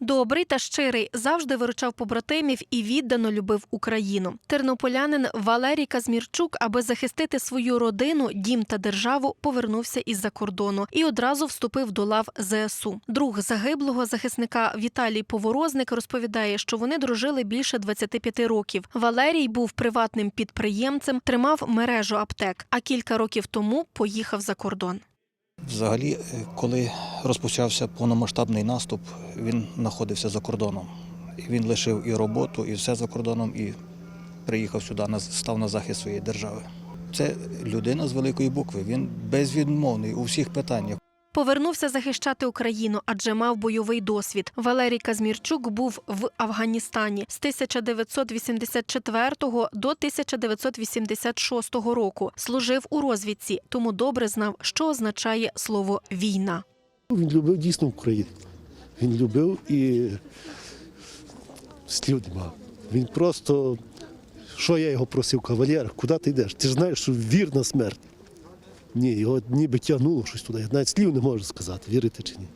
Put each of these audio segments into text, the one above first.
Добрий та щирий завжди виручав побратимів і віддано любив Україну. Тернополянин Валерій Казмірчук, аби захистити свою родину, дім та державу, повернувся із-за кордону і одразу вступив до лав ЗСУ. Друг загиблого захисника Віталій Поворозник розповідає, що вони дружили більше 25 років. Валерій був приватним підприємцем, тримав мережу аптек, а кілька років тому поїхав за кордон. Взагалі, е, коли розпочався повномасштабний наступ, він знаходився за кордоном. Він лишив і роботу, і все за кордоном, і приїхав сюди, став на захист своєї держави. Це людина з великої букви. Він безвідмовний у всіх питаннях. Повернувся захищати Україну, адже мав бойовий досвід. Валерій Казмірчук був в Афганістані з 1984 до 1986 року. Служив у розвідці, тому добре знав, що означає слово війна. Він любив дійсно Україну. Він любив і слів нема. Він просто, що я його просив, кавалер, куди ти йдеш? Ти ж знаєш, що вірна смерть. Ні, його ніби тягнуло щось туди. Я навіть слів не можу сказати, вірите чи ні.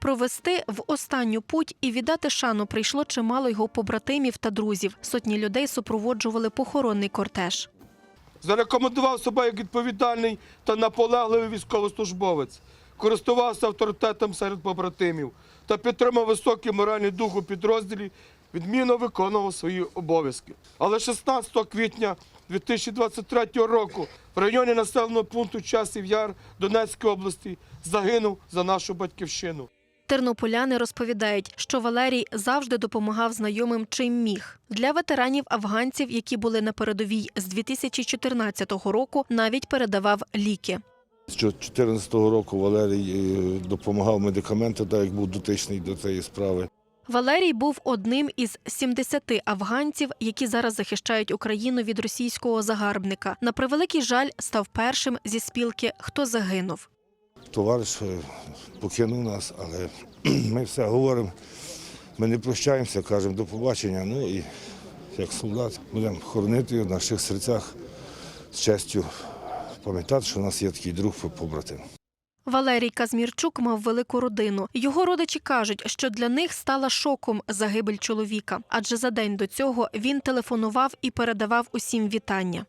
Провести в останню путь і віддати шану прийшло чимало його побратимів та друзів. Сотні людей супроводжували похоронний кортеж. зарекомендував себе як відповідальний та наполегливий військовослужбовець, користувався авторитетом серед побратимів та підтримав високий моральний дух у підрозділі, відмінно виконував свої обов'язки. Але 16 квітня 2023 року в районі населеного пункту Часів Яр Донецької області загинув за нашу батьківщину. Тернополяни розповідають, що Валерій завжди допомагав знайомим чим міг. Для ветеранів афганців, які були на передовій з 2014 року, навіть передавав ліки. З 2014 року Валерій е, допомагав медикаменти, так як був дотичний до цієї справи. Валерій був одним із 70 афганців, які зараз захищають Україну від російського загарбника. На превеликий жаль, став першим зі спілки Хто загинув. Товариш е, покинув нас, але ми все говоримо, ми не прощаємося, кажемо до побачення. Ну і як солдат будемо хоронити в наших серцях з честю, пам'ятати, що у нас є такий друг побратим. Валерій Казмірчук мав велику родину. Його родичі кажуть, що для них стала шоком загибель чоловіка, адже за день до цього він телефонував і передавав усім вітання.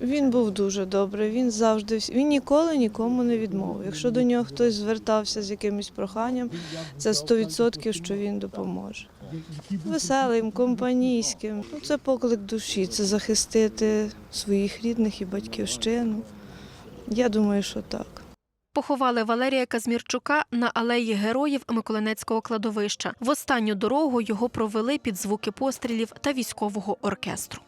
Він був дуже добрий. Він завжди він ніколи нікому не відмовив. Якщо до нього хтось звертався з якимось проханням, це 100% що він допоможе. Веселим, компанійським. Ну, це поклик душі, це захистити своїх рідних і батьківщину. Я думаю, що так. Поховали Валерія Казмірчука на алеї героїв Миколинецького кладовища. В останню дорогу його провели під звуки пострілів та військового оркестру.